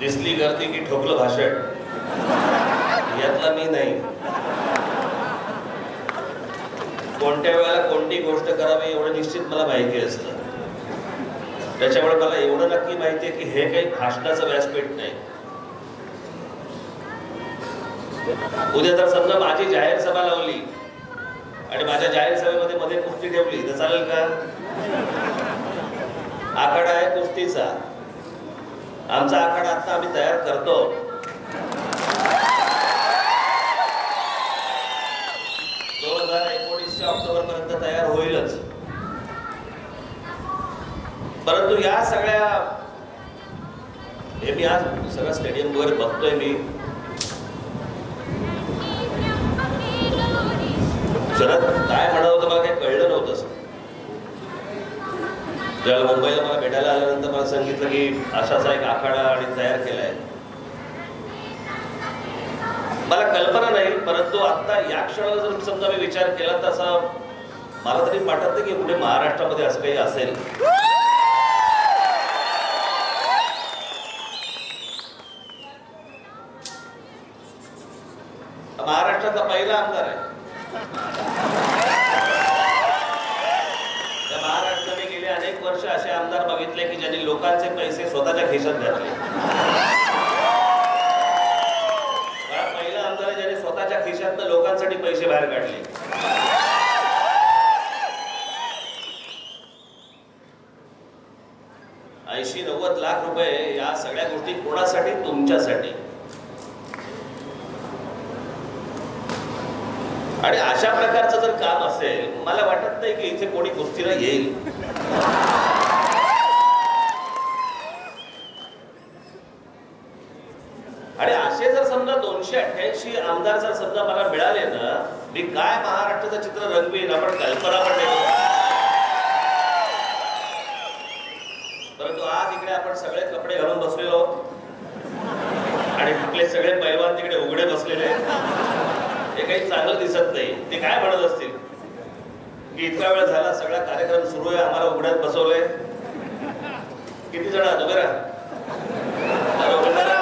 दिसली गर्दी की ठोकलं भाषण. यातला मी नाही. कोणत्या वेळेला कोणती गोष्ट करावी एवढं निश्चित मला माहिती असतं. त्याच्यामुळे मला एवढं नक्की माहिती आहे की हे काही भाषणाचं व्यासपीठ नाही. उद्या जर समजा माझी जाहीर सभा लावली. आणि माझ्या जाहीर सभेमध्ये मध्ये कुस्ती ठेवली. तर चालेल का? आखाडा आहे कुस्तीचा. आमचा आखाडा आता आम्ही तयार करतो. दोन हजार एकोणीसच्या ऑक्टोबर पर्यंत तयार होईलच. परंतु या सगळ्या हे मी आज सगळ्या स्टेडियम वगैरे बघतोय मी. शरद काय म्हणत होतं मला काही कळलं नव्हतं असं. ज्याला मुंबईला मला भेटायला आल्यानंतर मला सांगितलं की अशाचा एक आखाडा आणि तयार केलाय. मला कल्पना नाही परंतु आता या क्षणाला जर समजा मी विचार केला तर असा मला तरी वाटत नाही की कुठे महाराष्ट्रामध्ये असं काही असेल. महाराष्ट्राचा पहिला आमदार आहे. आमदार बघितले की ज्यांनी लोकांचे पैसे स्वतःच्या खिशात घातले. पहिला आमदार आहे ज्याने स्वतःच्या खिशात लोकांसाठी पैसे बाहेर काढले. ऐंशी नव्वद लाख रुपये या सगळ्या गोष्टी कोणासाठी? तुमच्यासाठी. आणि अशा प्रकारचं जर काम असेल मला वाटत नाही की इथे कोणी कुस्तीला येईल आणि असे जर समजा दोनशे अठ्ठ्याऐंशी आमदार जर समजा मला मिळाले ना मी काय महाराष्ट्राचं चित्र रंगवीन? आपण कल्पना पण परंतु आज इकडे आपण सगळे कपडे घालून बसलेलो आहोत. आणि आपले सगळे पैलवान तिकडे उघडे बसलेले ते हे काही चांगलं दिसत नाही. ते काय म्हणत असतील? की इतका वेळ झाला सगळा कार्यक्रम सुरू आहे आम्हाला उघड्यात बसवलंय. किती जण आहात? उभे राहा. जरा उभे राहा.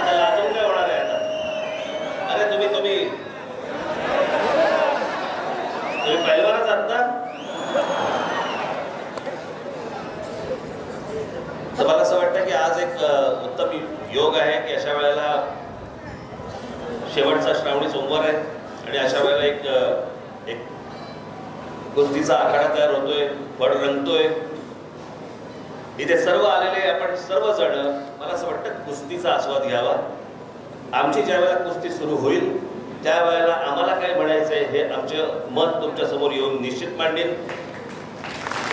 आता लाजून काय होणार आहे आता अरे तुम्ही तुम्ही तुम्ही पहिलवानच आहात ना तर मला असं वाटतं की आज एक अ, उत्तम योग आहे की अशा वेळेला शेवटचा श्रावणी सोमवार आहे आणि अशा वेळेला एक एक कुस्तीचा आखाडा तयार होतोय फड रंगतोय. इथे सर्व आलेले आपण सर्वजण मला असं वाटतं कुस्तीचा आस्वाद घ्यावा. आमची ज्या वेळेला कुस्ती सुरू होईल त्या वेळेला आम्हाला काय म्हणायचंय हे आमचं मत तुमच्यासमोर येऊन निश्चित मांडेल.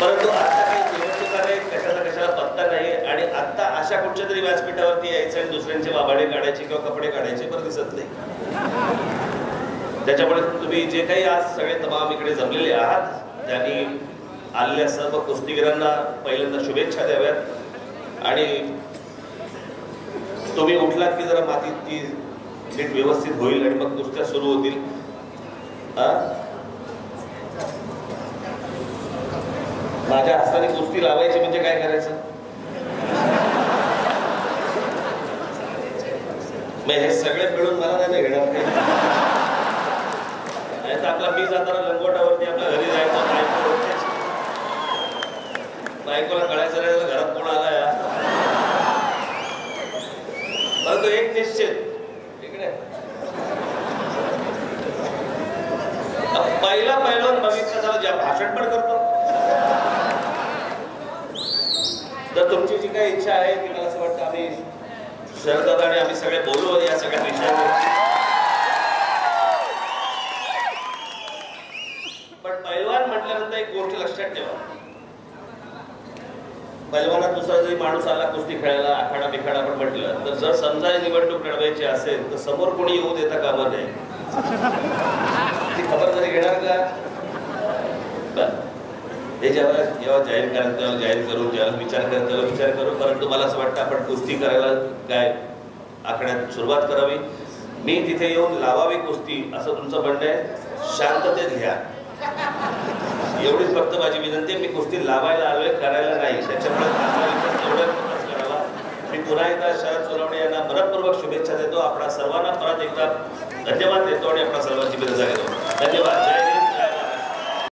परंतु आता काही निवडणुका नाही कशाला कशाला पत्ता नाही आणि आता अशा कुठच्या तरी व्यासपीठावरती यायचं आणि दुसऱ्यांचे बाबाडे काढायचे किंवा कपडे काढायचे बरं दिसत नाही. त्याच्यामुळे तुम्ही जे काही आज सगळे तमाम इकडे जमलेले आहात त्यांनी आलेल्या सर्व कुस्तीगिरांना पहिल्यांदा शुभेच्छा द्याव्यात. आणि तुम्ही उठलात की जरा मातीत ती नीट व्यवस्थित होईल आणि मग कुस्त्या सुरू होतील. माझ्या हस्ताने कुस्ती लावायची म्हणजे काय करायचं? मग हे सगळे मिळून मला नाही घेणार नाही तर आपला मी जाताना लंगोटावरती आपल्या घरी जायचं बायको बायकोला कळायचं नाही घरात कोण आला या परंतु एक निश्चित. इकडे. पहिला पहिलवान बघितलं झालं ज्या भाषण पण करतो. तर तुमची जी काही इच्छा आहे की मला असं वाटतं आम्ही शरदादा आणि आम्ही सगळे बोलू या सगळ्या विषयावर. पण पैलवान म्हटल्यानंतर एक गोष्ट लक्षात ठेवा. पैलवानात दुसरा जरी माणूस आला कुस्ती खेळायला आखाडा बिखाडा पण म्हटलं तर जर समजा निवडणूक लढवायची असेल तर समोर कोणी येऊ देता कामा नये ती खबरदारी घेणार का? हे जेव्हा जेव्हा जाहीर करायचं तेव्हा जाहीर करू जेव्हा विचार करायचा त्यावेळेला विचार करू. परंतु मला असं वाटतं आपण कुस्ती करायला काय आखण्यात सुरुवात करावी. मी तिथे येऊन लावावी कुस्ती असं तुमचं म्हणणं आहे. शांततेत घ्या. एवढीच फक्त माझी विनंती आहे मी कुस्ती लावायला आलोय करायला नाही. त्याच्यामुळे करावा. मी पुन्हा एकदा शरद सोनवणे यांना मनपूर्वक शुभेच्छा देतो. आपणा सर्वांना परत एकदा धन्यवाद देतो आणि आपणा सर्वांची बिरजा घेतो धन्यवाद.